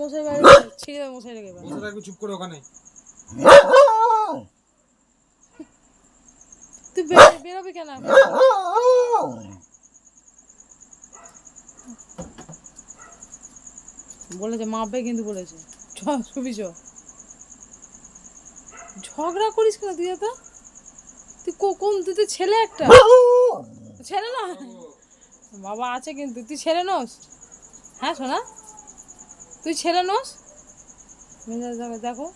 মশাই ছিঁড়ে দেবে মশাই রেখে। বসে থাকবি চুপ করে ওখানে। তুই বেরোবি কেন বলেছে মাপবে কিন্তু বলেছে। চ ছবি চ। ঝগড়া করিস কেন তুই তো তুই কোন তুই তো ছেলে একটা। ছেলে না বাবা আছে কিন্তু তুই ছেলে নস। হ্যাঁ শোনা তুই ছেলে নোস? দেখো।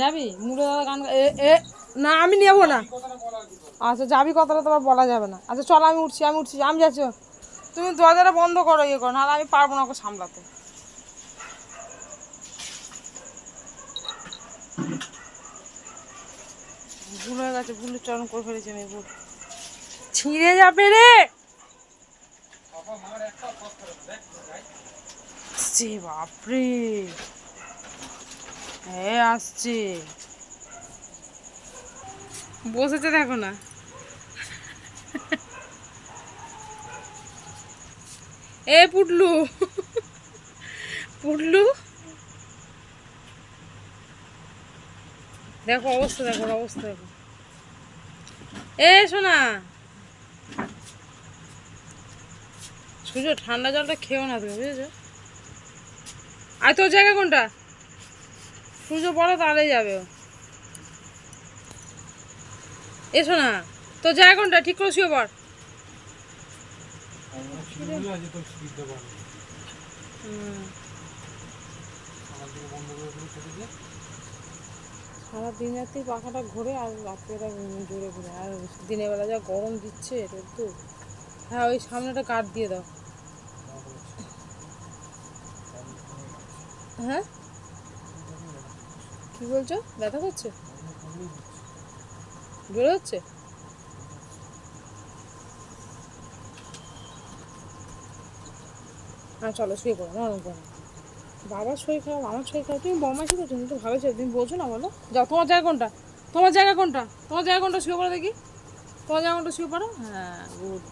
যাবি? মুড়ে দাদা গান এ না, আমি নেব না। আচ্ছা যাবি কথাটা তোমার বলা যাবে না। আচ্ছা চল, আমি উঠছি আমি উঠছি, আমি যাচ্ছি। তুমি দরজাটা বন্ধ করো ইয়ে করো, নাহলে আমি পারব না ওকে সামলাতে। ভুল হয়ে গেছে ভুলের চরণ করে ফেলেছি আমি, ভুল। ছিঁড়ে যাবে রে! বাপরে। হ্যাঁ আসছে। বসেছে দেখো না। এ পুটলু। পুটলু। দেখো অবস্থা দেখো অবস্থা, দেখো। এ শোনা সুজো ঠান্ডা জলটা খেয়েও না তুমি বুঝেছ? আর তোর জায়গা কোনটা? সূর্য বড় তাহলে যাবে ও। এসো না তোর জায়গা কোনটা? ঠিক করে শুয়ে পড়। সারা দিন রাত্রি পাখাটা ঘোরে আর রাত্রিটা জোরে ঘুরে। আর দিনের বেলা যা গরম দিচ্ছে রোদ্দুর হ্যাঁ ওই সামনেটা কাট দিয়ে দাও। হ্যাঁ? কি বলছো? ব্যথা করছে? জোরে হচ্ছে? হ্যাঁ চলো, শুয়ে পড়ো নরম করো বাবার শরীর খারাপ, আমার শরীর খারাপ। তুমি বমাই শুধু তুমি তো ভালো তুমি বলছো না বলো। যাও, তোমার জায়গা কোনটা? তোমার জায়গা কোনটা? তোমার জায়গা কোনটা? শুয়ে পড়ো দেখি। তোমার জায়গা কোনটা? শুয়ে পড়ো? হ্যাঁ গুড